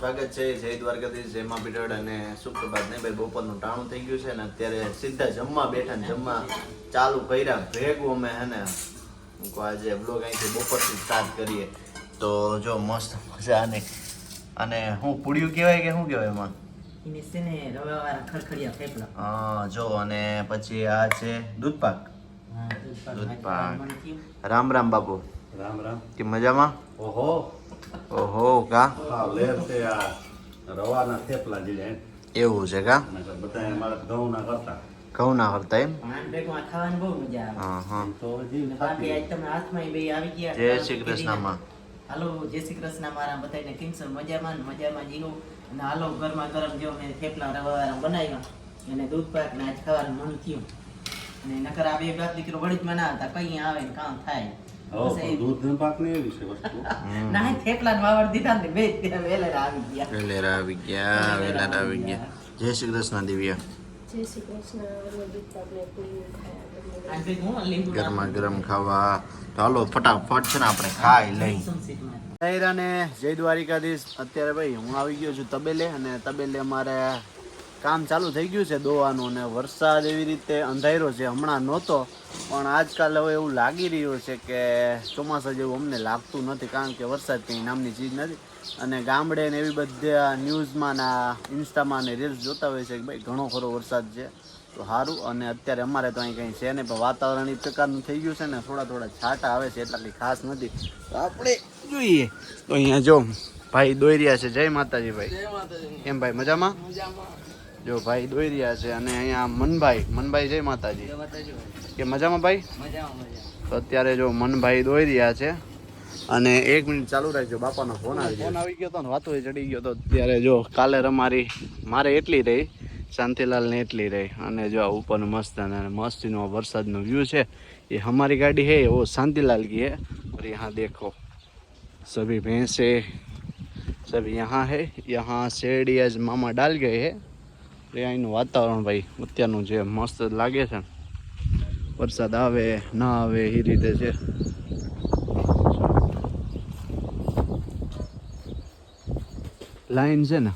સ્વાગત છે જય દ્વારકાધીશ જય મા પીટડ અને સુપ્રભાત નહીં ભાઈ બપોરનું ટાણું થઈ ગયું છે ને અત્યારે સીધા જમવા બેઠા ને જમવા ચાલુ કર્યા. ભેગું અમે હે ને આજે બ્લોગ અહીંથી બપોરથી સ્ટાર્ટ કરીએ. તો જો મસ્ત મજા આને અને હું પૂડ્યું કહેવાય કે શું કહેવાય એમાં? હા જો અને પછી આ છે દૂધપાક દૂધપાક. રામ રામ બાપુ. રામ રામ. કે મજામાં? ઓહો. ઓહો કા? આ લેર છે આ રવાના થેપલા જે જાય એવું છે કા? બધા અમારે ઘઉં ના કરતા. ઘઉં ના કરતા એમ? પણ આને ભેગું આ ખાવાની બહુ મજા આવે. હા હા. તો હજી અને બાકી આજ તમે હાથમાં બે આવી ગયા. જય શ્રી કૃષ્ણમાં. હાલો જય શ્રી કૃષ્ણ મારા બધાને કેમ છો? મજામાં ને? મજામાં જીવો. અને હાલો ગરમા ગરમ જેવો મેં થેપલા રવા બનાવ્યા. અને દૂધ પાક ને આજ ખાવાનું મન થયું. અને નકર આ બે બાપ દીકરો વળી ના હતા કઈ આવે ને કામ થાય. હો ને પાક ને એવી છે વસ્તુ. ના થેપલા વાવડ દીધા ને બે વેલેરા આવી ગયા. વેલેરા આવી ગયા વેલેરા આવી ગયા. જય શ્રી કૃષ્ણ દિવ્ય. જય શ્રી કૃષ્ણ ગરમા ગરમ ખાવા. તો હાલો ફટાફટ છે ને આપણે ખાઈ લઈ. સંસીતમાં. ને જય દ્વારિકાધીશ. અત્યારે ભાઈ હું આવી ગયો છું તબેલે અને તબેલે અમારે કામ ચાલુ થઈ ગયું છે દોવાનું અને વરસાદ એવી રીતે અંધાર્યો છે હમણાં નહોતો પણ આજકાલ હવે એવું લાગી રહ્યું છે કે ચોમાસા જેવું અમને લાગતું નથી કારણ કે વરસાદ કંઈ નામની ચીજ નથી. અને ગામડે ને એવી બધા ન્યૂઝમાં ને ઇન્સ્ટામાં ને રીલ્સ જોતા હોય છે કે ભાઈ ઘણો ખરો વરસાદ છે. તો સારું અને અત્યારે અમારે તો અહીં કંઈ છે નહીં પણ વાતાવરણ એ પ્રકારનું થઈ ગયું છે ને થોડા થોડા છાંટા આવે છે એટલા કંઈ ખાસ નથી. તો આપણે જોઈએ. તો અહીંયા જો ભાઈ દોઈ રહ્યા છે. જય માતાજી ભાઈ. એમ ભાઈ મજામાં. જો ભાઈ દોઈ રહ્યા છે અને અહીંયા મનભાઈ મનભાઈ જય માતાજી. કે મજામાં ભાઈ? તો અત્યારે જો મનભાઈ દોઈ રહ્યા છે અને એક મિનિટ ચાલુ રાખજો બાપાનો ફોન આવી ગયો. ફોન આવી ગયો તો વાતો ચડી ગયો તો. ત્યારે જો કાલે રમારી મારે એટલી રહી શાંતિલાલને એટલી રહી. અને જો આ ઉપર મસ્ત અને મસ્તીનો વરસાદનો વ્યૂ છે એ અમારી ગાડી હે ઓ શાંતિલાલ ગી હે. और દેખો સભી सभी भैंसे सब यहाँ है यहाँ सेड या मामा डाल गए हैं એટલે અહીંનું વાતાવરણ ભાઈ, અત્યારનું જે મસ્ત લાગે છે. વરસાદ આવે, ના આવે, એ રીતે છે. લાઈન છે ને,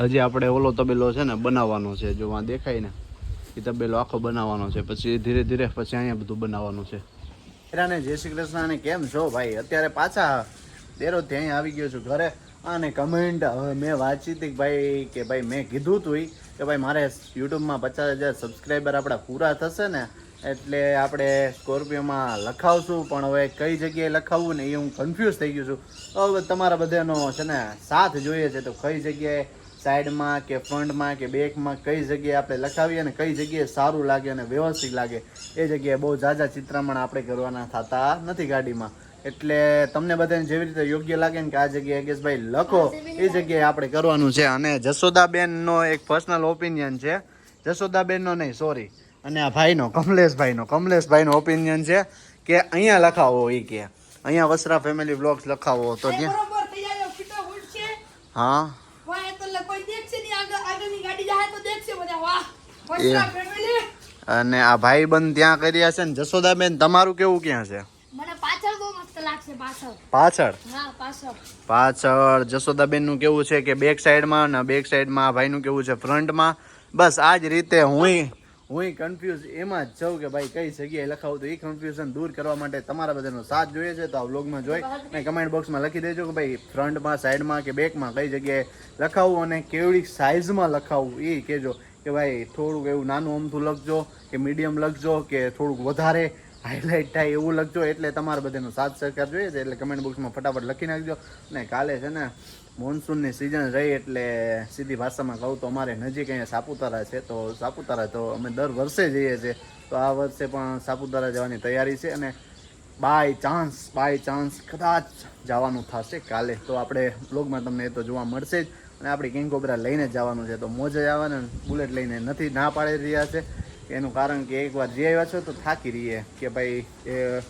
હજી આપણે ઓલો તબેલો છે ને, બનાવવાનો છે, જો આ દેખાય ને, એ તબેલો આખો બનાવવાનો છે, પછી ધીરે ધીરે પછી અહીંયા બધું બનાવવાનું છે. હેરાને, જય શ્રી કૃષ્ણ કેમ છો ભાઈ? અત્યારે પાછા તેરો ત્યાં આવી ગયો છું ઘરે. અને કમેન્ટ હવે મેં વાંચી હતી ભાઈ, કે ભાઈ મેં કીધું તું ઈ કે ભાઈ મારે યુટ્યુબમાં પચાસ હજાર સબસ્ક્રાઈબર આપણા પૂરા થશે ને, એટલે આપણે સ્કોર્પિયોમાં લખાવશું. પણ હવે કઈ જગ્યાએ લખાવવું ને એ હું કન્ફ્યુઝ થઈ ગયો છું. હવે તમારા બધાનો છે ને સાથ જોઈએ છે તો કઈ જગ્યાએ સાઈડમાં કે ફ્રન્ટમાં કે બેકમાં કઈ જગ્યાએ આપણે લખાવીએ અને કઈ જગ્યાએ સારું લાગે અને વ્યવસ્થિત લાગે. એ જગ્યાએ બહુ ઝાઝા ચિત્રામણ આપણે કરવાના થતા નથી ગાડીમાં. એટલે તમને બધાને જેવી રીતે યોગ્ય લાગે ને કે આ જગ્યાએ યજ્ઞેશભાઈ લખો એ જગ્યાએ આપણે કરવાનું છે. અને જશોદાબેનનો એક પર્સનલ ઓપિનિયન છે. જશોદાબેનનો નહીં સોરી અને આ ભાઈનો કમલેશભાઈનો કમલેશભાઈનો ઓપિનિયન છે કે અહીંયા લખાવો એ કે. અહીંયા વસરા ફેમિલી બ્લોગ્સ લખાવો તો ત્યાં. હા. અને આ ભાઈ બંધ ત્યાં કર્યા છે ને જશોદાબેન તમારું કેવું ક્યાં છે? પાછળ. પાછળ? પાછળ. જશોદાબેનનું કેવું છે કે બેક સાઈડમાં અને બેક સાઈડમાં ભાઈ ભાઈનું કેવું છે ફ્રન્ટમાં બસ આ જ રીતે હું હું કન્ફ્યુઝ એમાં જ છું કે ભાઈ કઈ જગ્યાએ લખાવું તો એ કન્ફ્યુઝન દૂર કરવા માટે તમારા બધાનો સાથ જોઈએ છે તો આ વ્લોગમાં જોઈ. અને કમેન્ટ બોક્સમાં લખી દેજો કે ભાઈ ફ્રન્ટમાં સાઈડમાં કે બેકમાં કઈ જગ્યાએ લખાવવું અને કેવડી સાઇઝમાં લખાવવું એ કહેજો કે ભાઈ થોડુંક એવું નાનું અમથું લખજો કે મીડિયમ લખજો કે થોડુંક વધારે હાઇલાઇટ થાય એવું લખજો, એટલે તમારા બધાનો સાથ સહકાર જોઈએ છે, એટલે કમેન્ટ બોક્સમાં ફટાફટ લખી નાખજો. અને કાલે છે ને મોન્સૂનની સિઝન રહી, એટલે સીધી ભાષામાં કહું તો અમારે નજીક અહીંયા સાપુતારા છે, તો સાપુતારા તો અમે દર વર્ષે જઈએ છીએ. તો આ વર્ષે પણ સાપુતારા જવાની તૈયારી છે અને બાય ચાન્સ બાય ચાન્સ કદાચ જવાનું થશે કાલે. તો આપણે બ્લોગમાં તમને એ તો જોવા મળશે જ. અને આપણી કિંગ કોબરા લઈને જવાનું છે, તો મોજે આવવાના બુલેટ લઈને નથી ના પાડી રહ્યા છે. એનું કારણ કે એકવાર જઈ આવ્યા છો તો થાકી રહીએ કે ભાઈ એ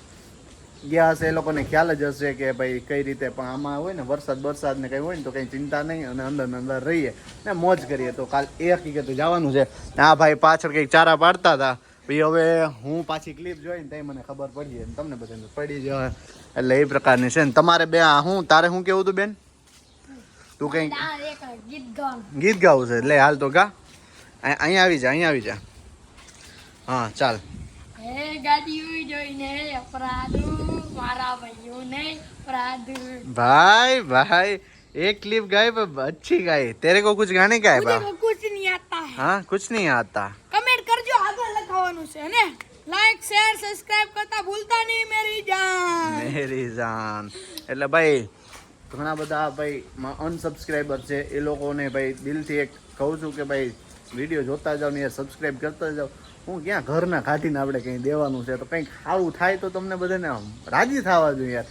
ગયા હશે એ લોકોને ખ્યાલ જ હશે કે ભાઈ કઈ રીતે પણ આમાં હોય ને વરસાદ વરસાદ ને કંઈ હોય ને તો કંઈ ચિંતા નહીં અને અંદર ને અંદર રહીએ ને મોજ કરીએ. તો કાલ એ હકીકત જવાનું છે. આ ભાઈ પાછળ કંઈક ચારા પાડતા હતા. ભાઈ હવે હું પાછી ક્લિપ જોઈને ત્યાં મને ખબર પડી જાય તમને બધાને પડી જાય એટલે એ પ્રકારની છે ને. તમારે બે હું તારે શું કેવું હતું બેન? તું કંઈ કંઈક ગીત ગાવું છે. એટલે હાલ તો ગા. અહીં અહીંયા આવી જા અહીંયા આવી જા. હા ચાલ હે ગાડીઓ જોઈને અપરાધું મારા ભાઈઓને અપરાધું भाई भाई एक क्लिप गाए पर अच्छी गाई तेरे को कुछ गाने का है मुझे बा वो कुछ नहीं आता है हाँ कुछ नहीं आता કમેન્ટ કરજો આગળ લખાવાનું છે ને લાઈક શેર સબસ્ક્રાઇબ કરતા ભૂલતા નહીં મેરી જાન મેરી જાન એટલે ભાઈ ઘણા બધા ભાઈ અનસબસ્ક્રાઈબર છે એ લોકોને ભાઈ દિલથી એક કહું છું કે ભાઈ વીડિયો જોતા જાઓ ને યાર સબસ્ક્રાઈબ કરતા જાઓ હું ક્યાં ઘરના કાઢીને આપણે કંઈ દેવાનું છે? તો કંઈક આવું થાય તો તમને બધાને રાજી થવા જોઈએ યાર.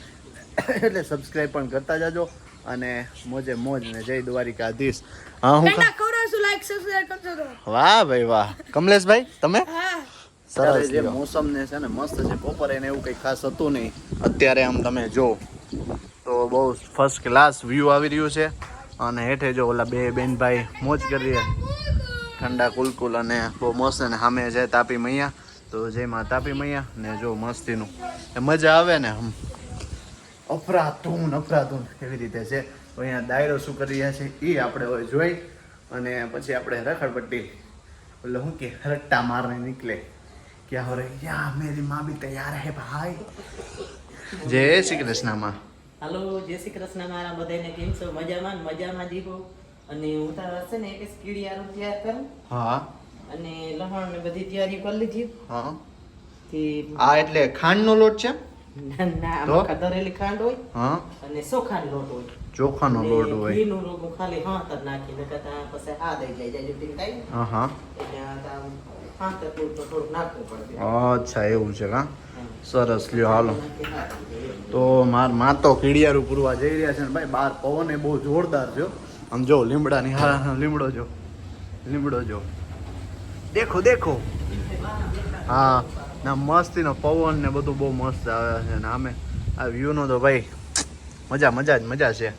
એટલે સબસ્ક્રાઈબ પણ કરતા જાજો અને મોજે મોજ ને જય દ્વારિકાધીશ. હા હું લાઈક સબસ્ક્રાઇબ કરજો વાહ ભાઈ વાહ. કમલેશભાઈ તમે? હા. સરસ જે મોસમ ને છે ને મસ્ત છે બપોરે ને એવું કંઈ ખાસ હતું નહીં. અત્યારે આમ તમે જો તો બહુ ફર્સ્ટ ક્લાસ વ્યૂ આવી રહ્યું છે. અને હેઠે જો ઓલા બે બેન ભાઈ મોજ કરી રહ્યા. ઠંડા કુલકુલ અને બહુ મસ્ત અને સામે છે તાપી મૈયા. તો જેમાં તાપી મૈયા ને જો મસ્તીનું. મજા આવે ને આમ અપરાધૂન અપરાધૂન એવી રીતે છે? અહીંયા દાયરો શું કરી રહ્યા છે એ આપણે હોય જોઈ અને પછી આપણે રખડપટ્ટી. એટલે શું કે રટ્ટા મારને નીકળે. કે હવે યા મેરી મા બી તૈયાર હે ભાઈ. જય શ્રી કૃષ્ણમાં. હાલો, જય શ્રી કૃષ્ણ મારા બધાને કેમ છો? મજામાં મજામાં જીવો અને હું તારા છે ને એક કીડિયારું તૈયાર કરું. હા. અને લહણ ને બધી તૈયારી કરી લીધી. હા. તે આ એટલે ખાંડનો લોટ છે? ના ના તો? આમાં દરેલી ખાંડ હોય હા. અને ચોખાનો લોટ હોય. ચોખાનો લોટ હોય. ઘીનું રોગો ખાલી હાથર નાખીને કદા પછી હા દઈ જાય જાય જુટી થાય ને, હા હા. એટલે હાથર પૂરતું નાખવું પડે અચ્છા એવું છે હા. સરસ લ્યો હાલો. નાખી નાખી. તો માર મા તો કીડિયારું પૂરવા જઈ રહ્યા છે ને ભાઈ બાર પવન એ બહુ જોરદાર છે. આમ જો લીમડાની હા હા લીમડો જો. લીમડો જો. દેખો દેખો. હા ના મસ્તીનો પવન ને બધું બહુ મસ્ત આવે છે ને આમે. આ વ્યૂ નો તો ભાઈ મજા મજા જ મજા છે.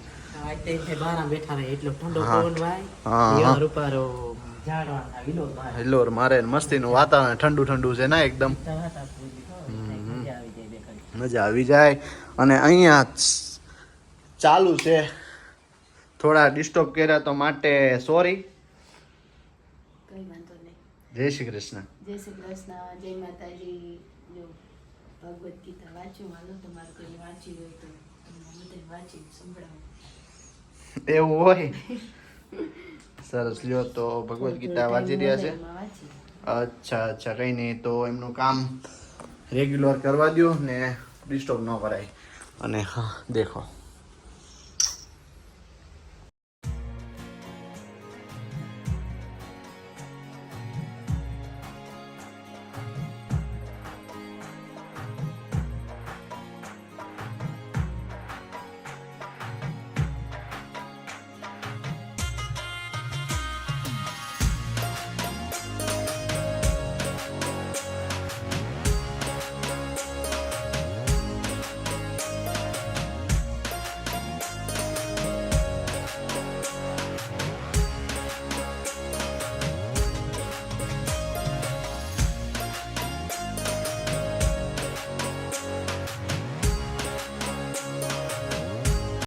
હિલોર મારે મસ્તીનું વાતાવરણ ઠંડુ ઠંડુ છે ને એકદમ. મજા આવી જાય અને અહીંયા ચાલુ છે. થોડા ડિસ્ટર્બ કર્યા તો માટે સોરી જય શ્રી કૃષ્ણ. જય શ્રી કૃષ્ણ. જય માતાજી. જો ભગવદ્ ગીતા વાંચ્યું હાલો તમારે કોઈ વાંચી હોય તો તમને વાંચી સંભળાવો. એવું હોય? સરસ. લ્યો તો ભગવદ્ ગીતા વાંચી રહ્યા છે. અચ્છા અચ્છા. કંઈ નહીં તો એમનું કામ રેગ્યુલર કરવા દો ને ડિસ્ટર્બ ન કરાય. અને હા દેખો.